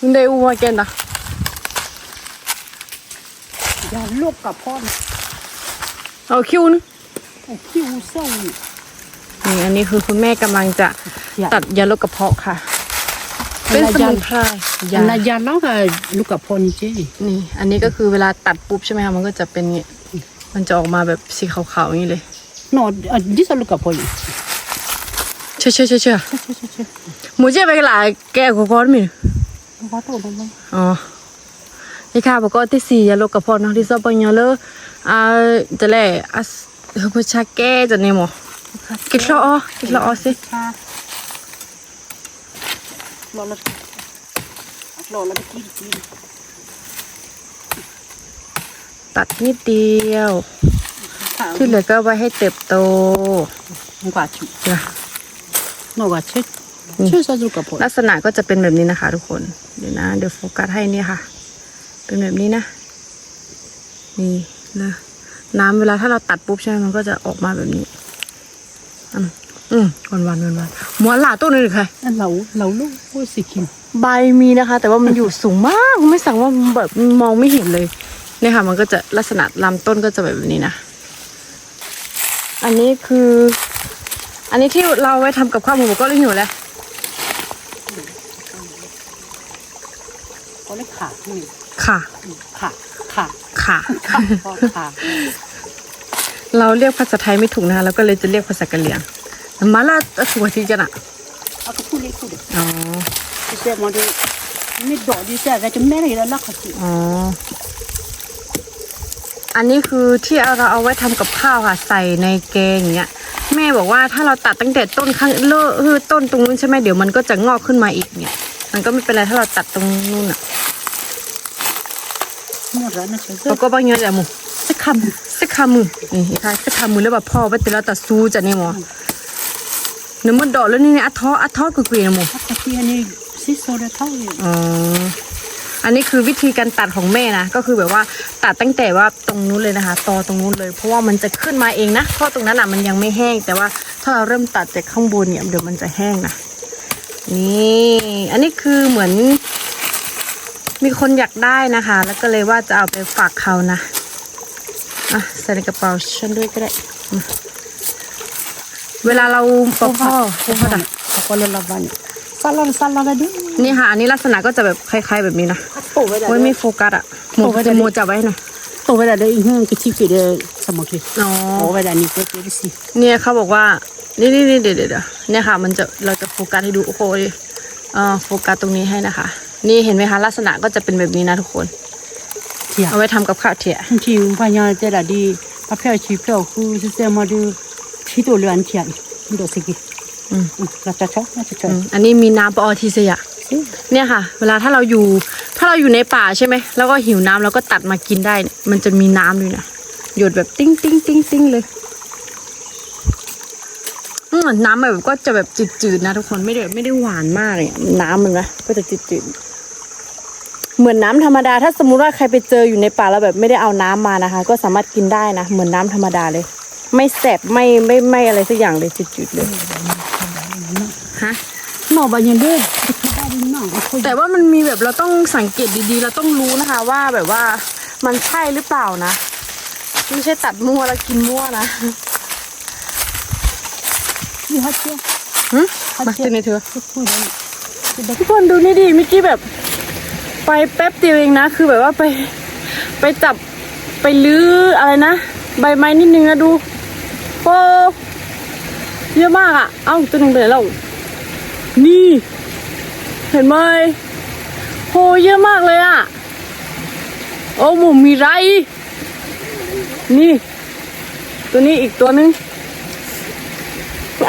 มันได้อูมาแกนนะอย่าลวกกับพ่อนเอาคิวนึงโอ้คิวเศร้านี่นี่อันนี้คือคุณแม่กำลังจะอย่าตัดยาลดกระเพาะค่ะ เป็นสมุนไพรอย่านะอย่าลอกกับลูกกับพ่อนี่เจ้นี่ อันนี้ก็คือเวลาตัดปุ๊บใช่ไหมคะมันก็จะเป็นอย่างงี้มันจะออกมาแบบสีขาวๆอย่างนี้เลยนอนอะดิสลูกกับพ่อนี่เชื่อเชื่อเชื่อเชื่อเช่เช่เช่หมูเจ๊ไปกันหลายแกกูก้อนมี ขอโทษนะอ๋อนี่ค่ะบอกว่าที่สี่ยาลดกระเพาะเนาะที่ซอปัญญาเลออ่าจะแหล่อะเฮอพชาแก้จะเนี่ยหมอกินละอ๋อกินละอ๋อสิค่ะรอแล้วรอแล้วไปกินกินตัดนิดเดียว ที่เหลือก็ไว้ให้เติบโตมันกว่าชุนะนอกว่าเช็ดเช็ดซะลูกกับพ่อลักษณะก็จะเป็นแบบนี้นะคะทุกคน เดี๋ยวนะ เดี๋ยวโฟกัสให้นี่ค่ะ เป็นแบบนี้นะ นี่นะน้ำเวลาถ้าเราตัดปุ๊บใช่ไหมมันก็จะออกมาแบบนี้ อืมอืมวันวันวันวันหมวนหลาต้นนึงหรือใครอันเราเราลูกโอ้ยสิกินใบมีนะคะ แต่ว่ามันอยู่สูงมากไม่สั่งว่าแบบมองไม่เห็นเลยเนี่ยค่ะ มันก็จะลักษณะลำต้นก็จะแบบนี้นะ อันนี้คือ อันนี้ที่เราไว้ทำกับข้าวหมูก็เลยอยู่แหล้ว ก็ เลยขาดนี่ค่ะขาดขาดค่ะขาดพอขาดเราเรียกภาษาไทยไม่ถูกนะคะเราก็เลยจะเรียกภาษากะเหรี่ยงมาลาสุวทีกันอะเอาก็พูดเลยพูดเลยอ๋อดิเซ่มาดูนี่ดอกดิเซ่ก็จะแม่เลยแล้วลักสิอ๋ออันนี้คือที่เราเอาไว้ทำกับข้าวค่ะใส่ในแกงอย่างเงี้ยแม่บอกว่าถ้าเราตัดตั้งแต่ต้นข้างเลอะคือต้นตรงนู้นใช่ไหมเดี๋ยวมันก็จะงอกขึ้นมาอีกเนี่ย มันก็ไม่เป็นไรถ้าเราตัดตรงนู้นอะ หมดแล้วนะเชื่อ แล้ว ก็บางอย่างแต่หมูสักคสักคำมือนี่ค่ะสักคำมือแล้วแบบพ่อไปแต่ละตัดซูจะเนี่ยหมอเนื้อมันดอกแล้วนี่เนี่ยอัทออัทอกุยกุยนะหมูำถ้าที่อันนี้ซิโซเดเท่าอยู่อ๋ออันนี้คือวิธีการตัดของแม่นะก็คือแบบว่าตัดตั้งแต่ว่าตรงนู้นเลยนะคะตอตรงนู้นเลย เพราะว่ามันจะขึ้นมาเองนะเพราะตรงนั้นอะมันยังไม่แห้ง แต่ว่าถ้าเราเริ่มตัดจากข้างบนเนี่ยเดี๋ยวมันจะแห้งนะนี่ อันนี้คือเหมือน มีคนอยากได้นะคะ แล้วก็เลยว่าจะเอาไปฝากเขานะอะใส่ในกระเป๋าฉันด้วยก็ได้มาเวลาเราปอกพ่อปอกพ่อดักเขาก็เลยละวันซาลอนซาลอนดินี่ค่ะ อันนี้ลักษณะก็จะแบบคล้ายๆแบบนี้นะโตไปแล้วโอ้ยไม่โฟกัสอะหมวกจะโมจับไว้หน่อยโตไปแล้วเดี๋ยวอีกหนึ่งก็ที่กี่เดือนสมองคืออ๋อโตไปแล้วนี่ก็คือสิเนี่ยเขาบอกว่า นี่นี่นี่เดี๋ยวเดี๋ยวเดี๋ยวเนี่ยค่ะ มันจะเราจะโฟกัสให้ดูโอ้โหดิเอ่อโฟกัสตรงนี้ให้นะคะ นี่เห็นไหมคะ ลักษณะก็จะเป็นแบบนี้นะทุกคนเที่ยเอาไว้ทำกับข้าวเถี่ยที่พญาเจดาดีพระเพียวชีเพียวคือซิเซมาดูที่ตัวเรือนเที่ยมันโดสิกิอืมเราจะชอบเราจะชออืบมอันนี้มีน้ำปอทีเสียเนี่ยค่ะ เวลาถ้าเราอยู่ ถ้าเราอยู่ในป่าใช่ไหมแล้วก็หิวน้ำเราก็ตัดมากินได้เนี่ยมันจะมีน้ำด้วยนะหยดแบบติ้งติ้งติ้งติ้งเลยอืม น้ำแบบก็จะแบบจืดๆนะทุกคนไม่ได้ไม่ได้หวานมากเลยน้ำมันนะก็จะจืดๆเหมือนน้ำธรรมดา ถ้าสมมุติว่าใครไปเจออยู่ในป่าแล้วแบบไม่ได้เอาน้ำมานะคะ ก็สามารถกินได้นะเหมือนน้ำธรรมดาเลย ไม่แสบไม่ไม่ไม่อะไรสักอย่างเลยจืดๆเลยฮะหน่อบายันเด้อได้ดีหน่อเขาแต่ว่ามันมีแบบเราต้องสังเกตดีๆ เราต้องรู้นะคะ ว่าแบบว่ามันใช่หรือเปล่านะไม่ใช่ตัดมั่วแล้วกินมั่วนะ ที่ฮัทเชียหึมาเจอในเธอพูดได้ทุกคนดูนี่ดิเมื่อกี้แบบ ไปแป๊บเดียวเองนะ คือแบบว่าไป ไปจับไปลื้ออะไรนะ ใบไม้นิดนึงนะดูโอ้เยอะมากอะ่ะ เอ้าตัวหนึงไปไหนแล้วนี่ เห็นไหมโหเยอะมากเลยอะ่ะ โอ้หมูมีไร นี่ ตัวนี้อีกตัวนึง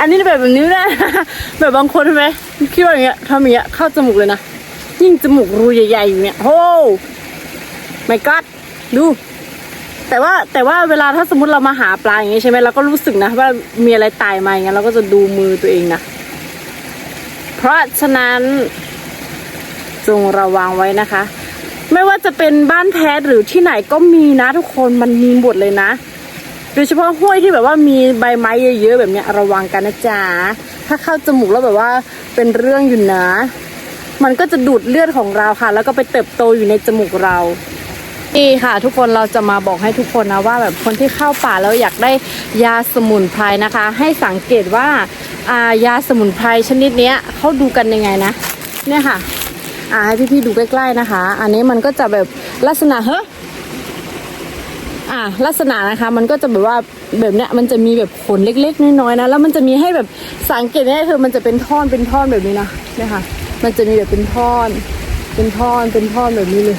อันนี้แบบแบบนี้นะแบบบางคนใช่ไหมคิดว่าอย่างเงี้ยทำอย่างเงี้ยเข้าจมูกเลยนะยิ่งจมูกรูใหญ่ๆอยู่เนี่ยโอ้ไม่กัดดู แต่ว่าแต่ว่าเวลาถ้าสมมติเรามาหาปลาอย่างงี้ใช่ไหมเราก็รู้สึกนะว่ามีอะไรตายมาอย่างเงี้ยเราก็จะดูมือตัวเองนะเพราะฉะนั้นจงระวังไว้นะคะ ไม่ว่าจะเป็นบ้านแพทหรือที่ไหนก็มีนะทุกคนมันมีหมดเลยนะ โดยเฉพาะห้วยที่แบบว่ามีใบไม้เยอะๆแบบเนี้ยระวังกันนะจ๊ะถ้าเข้าจมูกแล้วแบบว่าเป็นเรื่องอยู่นะ มันก็จะดูดเลือดของเราค่ะ แล้วก็ไปเติบโตอยู่ในจมูกเรานี่ค่ะ ทุกคนเราจะมาบอกให้ทุกคนนะว่าแบบคนที่เข้าป่าแล้วอยากได้ยาสมุนไพรนะคะ ให้สังเกตว่าายาสมุนไพรชนิดเนี้ยเขาดูกันยังไงนะ เนี่ยค่ะ อ่าให้พี่ๆดูใกล้ๆนะคะ อันนี้มันก็จะแบบลักษณะเฮ้ อ่าลักษณะนะคะมันก็จะแบบว่าแบบเนี้ยมันจะมีแบบขนเล็กๆน้อยๆนะแล้วมันจะมีให้แบบสังเกตเนี่ยคือมันจะเป็นท่อนเป็นท่อนแบบนี้นะเนี่ยค่ะ มันจะมีแบบเป็นท่อน เป็นท่อนเป็นท่อนแบบนี้เลย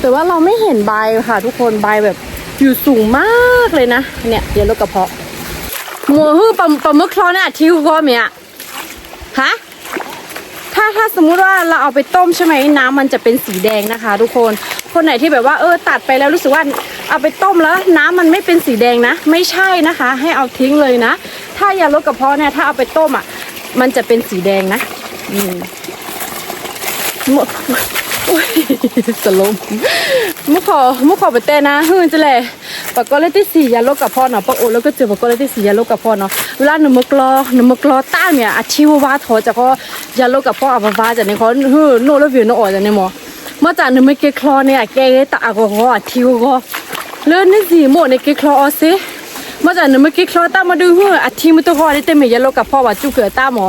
แต่ว่าเราไม่เห็นใบค่ะ ทุกคนใบแบบอยู่สูงมากเลยนะเนี่ยเดี๋ยวลดกระเพาะมัวฮือปลาปลาหมึกคลอเนี่ยทิวก็เมียฮะถ้าถ้าสมมุติว่าเราเอาไปต้มใช่ไหมน้ำมันจะเป็นสีแดงนะคะ ทุกคน คนไหนที่แบบว่าเออตัดไปแล้วรู้สึกว่าเอาไปต้มแล้วน้ำมันไม่เป็นสีแดงนะ ไม่ใช่นะคะ ให้เอาทิ้งเลยนะ ถ้ายาลดกระเพาะเนี่ยถ้าเอาไปต้มอะ มันจะเป็นสีแดงนะอืมมุอุ้ยสลมมุขอมุขอไปเต้นะฮือจะแหละปากกอเลติสียาโลกกับพ่อเนาะปากโอแล้วก็เจอปากกอเลติสียาโลกกับพ่อเนาะเวลาหนูมกรอหนูมกรอต้าเนี่ยอาชีวว่าทอจะก็ยาโลกกับพ่ออาบฟ้าจะเนี่ยเขาฮือโนแล้ววิวโนออจะเนี่ยหมอ มื่อจากหนูไม่เกคลอเนี่ยแกตาก็ก็อทิวก็เลื่อนนี่สิหมดในเกคลออซิเมื่อจากหนูไม่เกคลอตามาดูฮืออาทิมันตัวพอได้เต็มยาโลกับพ่อว่าจุเกือตาหมอ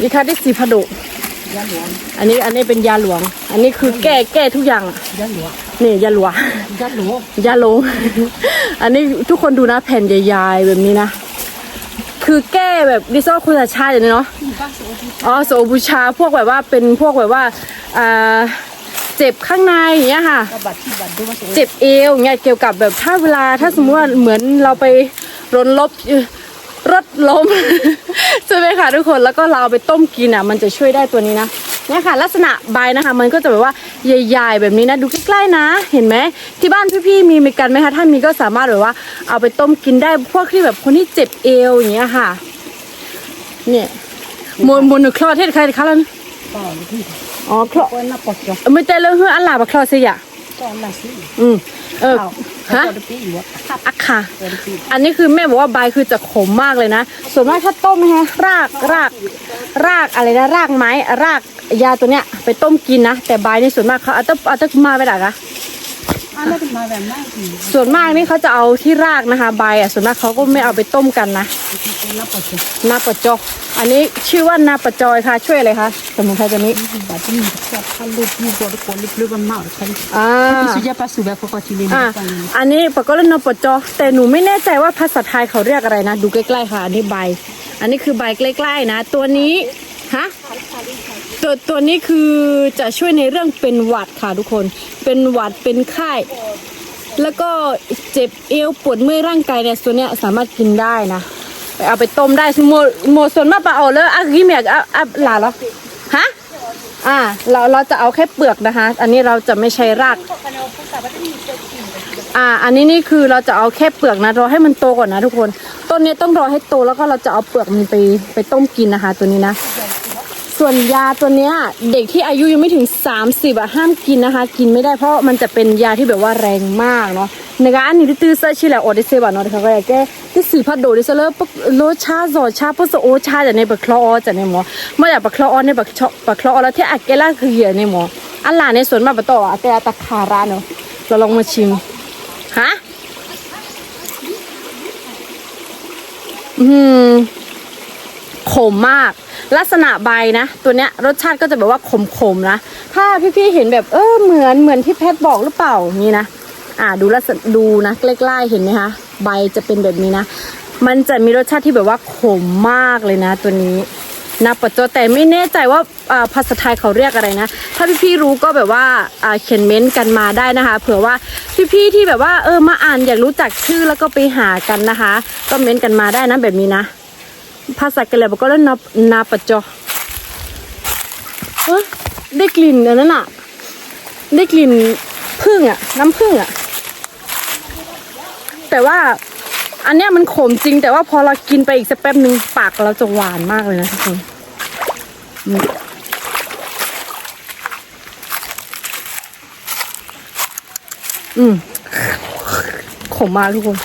นี่ค่ะได้สีผดุอันนี้อันนี้เป็นยาหลวง อันนี้คือแก้แก้ทุกอย่างยาหลวงนี่ยาหลวงยาหลวงยาโลอันนี้ทุกคนดูนะแผ่นใหญ่ๆแบบนี้นะคือแก้แบบดิซอคุณชาอย่างนี้เนาะ อ๋อโสบูชาพวกแบบว่าเป็นพวกแบบว่า เจ็บข้างในอย่างเงี้ยค่ะบัตรที่บัตรดูมาสวยเจ็บเอวอย่างเงี้ยเกี่ยวกับแบบถ้าเวลาถ้าสมมติว่าเหมือนเราไปรนลบเอ่อรถล้มใช่ไหมคะทุกคนแล้วก็เราเอาไปต้มกินอะ มันจะช่วยได้ตัวนี้นะเนี่ยค่ะ ลักษณะใบนะคะ มันก็จะแบบว่าใหญ่ๆแบบนี้นะดูใกล้ๆนะ เห็นไหมที่บ้านพี่ๆมีมีกันไหมคะถ้ามีก็สามารถแบบว่า เอาไปต้มกินได้พวกที่แบบคนที่เจ็บเอวอย่างเงี้ยค่ะ เนี่ยมนมนคลอดเทศใครคะล่ะต่ อที่อ๋อคลอดคนน่าปลดจอกไม่แต่เรื่องเฮืออันหลาบะคลอดเสียต่อละสิอืมเออฮะฮะตัวปีอยู่อะอะค่ะตัวปีอันนี้คือแม่บอกว่าใบคือจะขมมากเลยนะ ส่วนมากถ้าต้มนะฮะรากราก รากอะไรนะรากไม้รากยาตัวเนี้ยไปต้มกินนะ แต่ใบนี่ส่วนมากเขาเอาแตเอาแตมาไปไหนกะ อันนั้นเป็นมาแบบนั้นสิส่วนมากนี่เขาจะเอาที่รากนะคะ ใบอะส่วนมากเขาก็ไม่เอาไปต้มกันนะคนน่าปลดจอกนาปะจอยอันนี้ชื่อว่านาปะจอยค่ะ ช่วยอะไรคะสมุนไพรตัวนี้บัตรที่มีแค่พันลูกยูกว่าคนลูกเลือดมากคันอ่าสุดยอดปัสสุแบบปกติเลยอะนะฟังอันนี้ปะก็เล่นนปะจอแต่หนูไม่แน่ใจว่าภาษาไทยเขาเรียกอะไรนะ ดูใกล้ๆค่ะอันนี้ใบ อันนี้คือใบใกล้ๆนะ ตัวนี้ฮะ ตัวตัวนี้คือจะช่วยในเรื่องเป็นหวัดค่ะทุกคน เป็นหวัดเป็นไข้แล้วก็เจ็บเอวปวดเมื่อยร่างกายเนี่ยตัวเนี้ยสามารถกินได้นะไปเอาไปต้มได้โมโมส่วนมากปะเอาเลยอะกิมอยากอะอะหลาเหรอฮะอ่าเราเราจะเอาแค่เปลือกนะคะ อันนี้เราจะไม่ใช้รากอ่า อันนี้นี่คือเราจะเอาแค่เปลือกนะรอให้มันโตก่อนนะทุกคน ต้นนี้ต้องรอให้โตแล้วก็เราจะเอาเปลือกมันไปไปต้มกินนะคะ ตัวนี้นะ ส่วนยาตัวเนี้ยเด็กที่อายุยังไม่ถึง 30อะห้ามกินนะคะ กินไม่ได้เพราะมันจะเป็นยาที่แบบว่าแรงมากเนาะในการอันนี้ที่ตื้อเซอร์ชิแหละโอดิเซบะเนาะที่เขาก็อยากแก้ที่สีพัดโดดิเซเลอร์ปกโลชาซอชาปสโอชาจากในบักคลอจากในหมอเมื่อจากบักคลอในบักชอบักคลอแล้วที่อักเกล่าคือเหยื่อในหมออันหลานในสวนมาปะต่ออักเกล่าตะคาราเนาะเราลองมาชิมฮะอืม ขมมาก ลักษณะใบนะ ตัวเนี้ยรสชาติก็จะแบบว่าขมๆนะ ถ้าพี่ๆเห็นแบบเออเหมือนเหมือนที่แพทย์บอกหรือเปล่านี่นะ อ่าดูลักษณะดูนะใกล้ๆเห็นไหมคะใบจะเป็นแบบนี้นะ มันจะมีรสชาติที่แบบว่าขมมากเลยนะ ตัวนี้นาปะโจแต่ไม่แน่ใจว่าภาษาไทยเขาเรียกอะไรนะ ถ้าพี่ๆรู้ก็แบบว่าอ่าเขียนเม้นต์กันมาได้นะคะ เผื่อว่าพี่ๆที่แบบว่าเออมาอ่านอยากรู้จักชื่อแล้วก็ไปหากันนะคะ ก็เม้นต์กันมาได้นะแบบนี้นะ ภาษากะเหรี่ยบอกก็เล่นนานาปจอเอ้ยได้กลิ่นอันนั้นอะ ได้กลิ่นพึ่งอะ น้ำพึ่งอะ แต่ว่าอันเนี้ยมันขมจริง แต่ว่าพอเรากินไปอีกสักแป๊บหนึ่งปากเราจะหวานมากเลยนะทุกคนอืมอืมขมมากทุกคน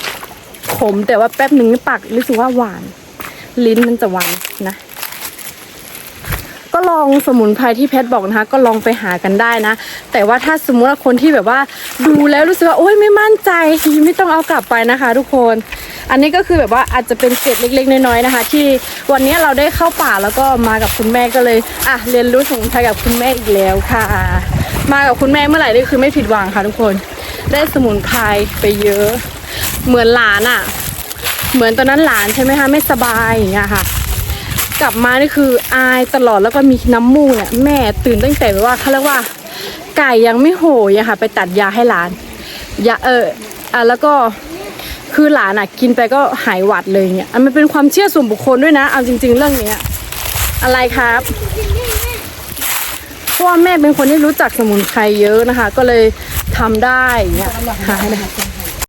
ขมแต่ว่าแป๊บหนึ่งนี่ปากรู้สึกว่าหวาน ลิ้นมันจะวานนะ ก็รองสมุนไพรที่เพชรบอกนะคะ ก็ลองไปหากันได้นะ แต่ว่าถ้าสมมติว่าคนที่แบบว่า ดูแล้วรู้สึกว่าโอ๊ยไม่มั่นใจไม่ต้องเอากลับไปนะคะ ทุกคน อันนี้ก็คือแบบว่าอาจจะเป็นเกร็ดเล็ก ๆ น้อยๆนะคะ ที่วันนี้เราได้เข้าป่าแล้วก็มากับคุณแม่ก็เลยอะเรียนรู้สมุนไพรกับคุณแม่อีกแล้วค่ะ มากับคุณแม่เมื่อไหร่นี่คือไม่ผิดหวังค่ะ ทุกคน ได้สมุนไพรไปเยอะ เหมือนหลานอะ เหมือนตอนนั้นหลานใช่ไหมคะไม่สบายอย่างเงี้ยค่ะ กลับมานี่คืออายตลอดแล้วก็มีน้ำมูกเนี่ยแม่ตื่นตั้งแต่แบบว่าเขาเรียกว่า ไก่ยังไม่โหยอะค่ะ ไปตัดยาให้หลานยาเอออะแล้วก็คือหลานอะกินไปก็หายหวัดเลยเนี่ยอันมันเป็นความเชื่อส่วนบุคคลด้วยนะ เอาจริง ๆ เรื่องเนี้ยอะไรครับเพราะว่าแม่เป็นคนที่รู้จักสมุนไพรเยอะนะคะ ก็เลยทำได้อย่างเงี้ยหายเลย